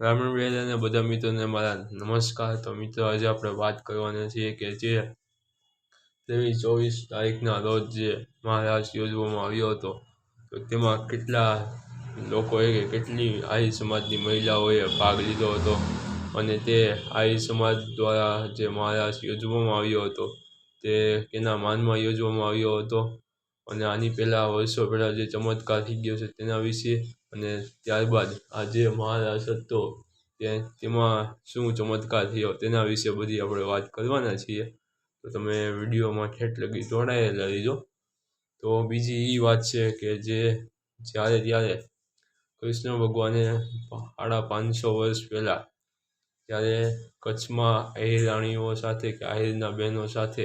રામણ બેલાને બધા મિત્રોને મારા નમસ્કાર. તો મિત્રો, આજે આપણે વાત કરવાના છીએ કે જે ત્રેવીસ ચોવીસ તારીખના રોજ જે મહારાજ યોજવામાં આવ્યો હતો, તો તેમાં કેટલા લોકોએ કે કેટલી આહી સમાજની મહિલાઓએ ભાગ લીધો હતો અને તે આહી સમાજ દ્વારા જે મહારાજ યોજવામાં આવ્યો હતો, તે કેના માનમાં યોજવામાં આવ્યો હતો? અને આની પહેલાં વર્ષો પહેલાં જે ચમત્કાર થઈ ગયો છે તેના વિશે અને ત્યારબાદ આ જે મહારાજ હતો તે તેમાં શું ચમત્કાર થયો તેના વિશે બધી આપણે વાત કરવાના છીએ. તો તમે વિડીયોમાં ઠેઠ લગી જોડાયેલા રહીજો. તો બીજી એ વાત છે કે જે જ્યારે ત્યારે કૃષ્ણ ભગવાને સાડા પાંચસો વર્ષ પહેલાં ત્યારે કચ્છમાં આહિર રાણીઓ સાથે કે આહિરના બહેનો સાથે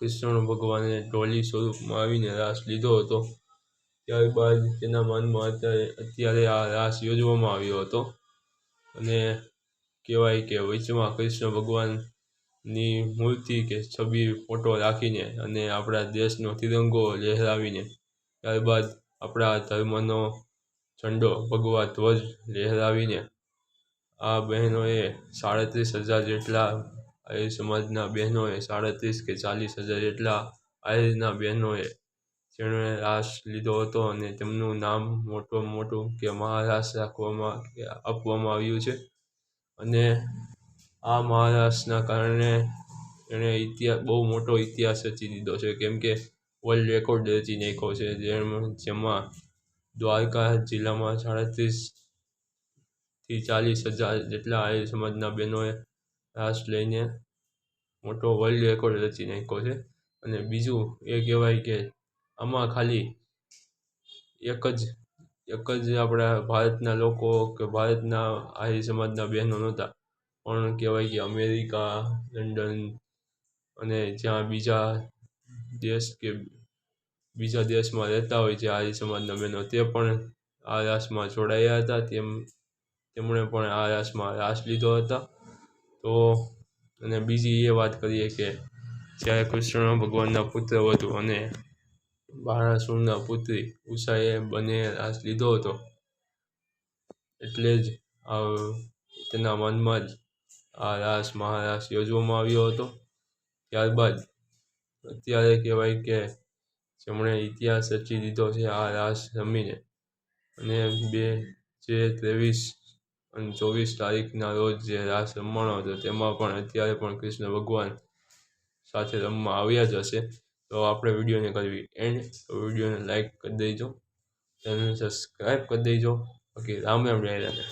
કૃષ્ણ ભગવાને ટોલી સ્વરૂપમાં આવીને રાસ લીધો હતો. ત્યારબાદ તેના માનમાં અત્યારે અત્યારે આ રાસ યોજવામાં આવ્યો હતો. અને કહેવાય કે વચમાં કૃષ્ણ ભગવાનની મૂર્તિ કે છબી ફોટો રાખીને અને આપણા દેશનો તિરંગો લહેરાવીને, ત્યારબાદ આપણા ધર્મનો ઝંડો ભગવા ધ્વજ લહેરાવીને, આ બહેનોએ સાડત્રીસ હજાર જેટલા આહિર સમાજના બહેનોએ સાડત્રીસ કે ચાલીસ હજાર જેટલા આહિરના બહેનોએ જેણે રાસ લીધો હતો અને તેમનું નામ મોટું મોટું કે મહારાસ રાખવામાં આપવામાં આવ્યું છે. અને આ મહારાસના કારણે એણે ઇતિહાસ બહુ મોટો ઇતિહાસ રચી દીધો છે. કેમ કે વર્લ્ડ રેકોર્ડ રચી નાખ્યો છે. જેમાં દ્વારકા જિલ્લામાં સાડત્રીસથી ચાલીસ હજાર જેટલા આહિર સમાજના બહેનોએ રાસ લઈને મોટો વર્લ્ડ રેકોર્ડ રચી નાખ્યો છે. અને બીજું એ કહેવાય કે આમાં ખાલી એક જ એક જ આપણા ભારતના લોકો કે ભારતના આર્ય સમાજના બહેનો નહોતા. પણ કહેવાય કે અમેરિકા, લંડન અને જ્યાં બીજા દેશ કે બીજા દેશમાં રહેતા હોય છે આહિર સમાજના બહેનો, તે પણ આ રાસમાં જોડાયા હતા. તેમ, તેમણે પણ આ રાસમાં રાસ લીધો હતો. તો, અને બીજી એ વાત કરીએ કે જ્યારે કૃષ્ણ ભગવાનના પુત્ર વધુ અને બાણાસુરના પુત્રી ઉષાએ બંને રાસ લીધો હતો, એટલે જ તેના મનમાં જ આ રાસ મહારાસ યોજવામાં આવ્યો હતો. ત્યારબાદ અત્યારે કહેવાય કે જેમણે ઇતિહાસ રચી દીધો છે, આ રાસ રમીને અને બે જે ત્રેવીસ અને ચોવીસ તારીખના રોજ જે રાસ રમવાનો હતો, તેમાં પણ અત્યારે પણ કૃષ્ણ ભગવાન સાથે રમવા આવ્યા જ હશે. તો આપણે વિડીયોને કરવી એન્ડ તો વિડીયોને લાઇક કરી દેજો. ચેનલ સબસ્ક્રાઈબ કરી દેજો. ઓકે રામ રામ, જય રાધે